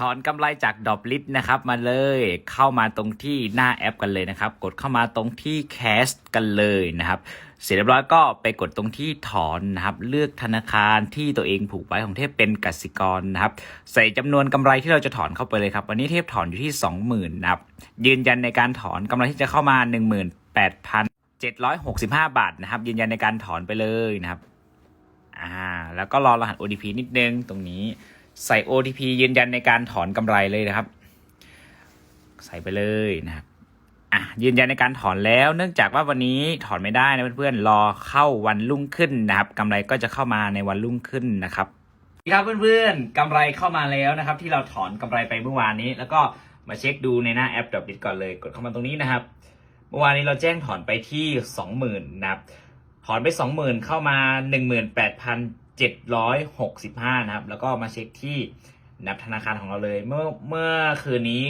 ถอนกำไรจากดอ p ลิ t นะครับมาเลยเข้ามาตรงที่หน้าแอปกันเลยนะครับ กดเข้ามาตรงที่ Cash กันเลยนะครับ เสร็จเรียบร้อยก็ไปกดตรงที่ถอนนะครับ เลือกธนาคารที่ตัวเองผูกไว้ของเทพเป็นกสิกรนะครับ ใส่จำนวนกำไรที่เราจะถอนเข้าไปเลยครับ วันนี้เทพถอนอยู่ที่ 20,000นะครับยืนยันในการถอนกำไรที่จะเข้ามา 18,765 บาทนะครับ ยืนยันในการถอนไปเลยนะครับอ่าแล้วก็รอรหัส OTP นิดนึงตรงนี้ ใส่ OTP ยืนยันในการถอนกำไรเลยนะครับ ใส่ไปเลยนะครับอะยืนยันในการถอนแล้ว เนื่องจากว่าวันนี้ถอนไม่ได้นะเพื่อนๆรอเข้าวันรุ่งขึ้นนะครับกำไรก็จะเข้ามาในวันรุ่งขึ้นนะครับครับเพื่อนๆกำไรเข้ามาแล้วนะครับ ที่เราถอนกำไรไปเมื่อวานนี้ แล้วก็มาเช็คดูในหน้าแอปดอ b บิตก่อนเลย กดเข้ามาตรงนี้นะครับ เมื่อวานนี้เราแจ้งถอนไปที่สองหมื่นนะครับถอนไปสองหมื่นเข้ามาหนึ่งหมื่นแปดพัน เจ็ดร้อยหกสิบห้านะครับ แล้วก็มาเช็คที่นับธนาคารของเราเลย เมื่อเมื่อคืนนี้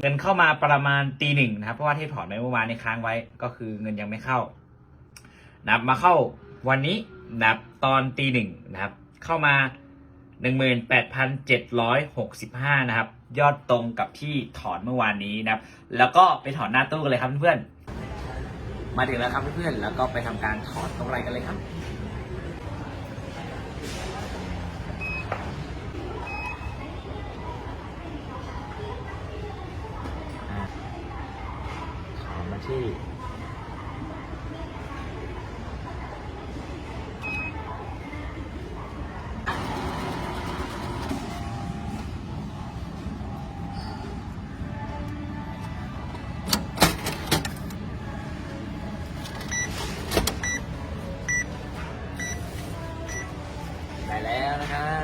เงินเข้ามาประมาณตีหนึ่งนะครับ เพราะว่าที่ถอนไปเมื่อวานในค้างไว้ ก็คือเงินยังไม่เข้านับมาเข้าวันนี้นับตอนตีหนึ่งนะครับ เข้ามาหนึ่งหมื่นแปดพันเจ็ดร้อยหกสิบห้านะครับ ยอดตรงกับที่ถอนเมื่อวานนี้นะครับ แล้วก็ไปถอนหน้าตู้กันเลยครับเพื่อน มาถึงแล้วครับเพื่อนแล้วก็ไปทำการถอนกำไรกันเลยครับ ที่ ได้แล้วนะครับ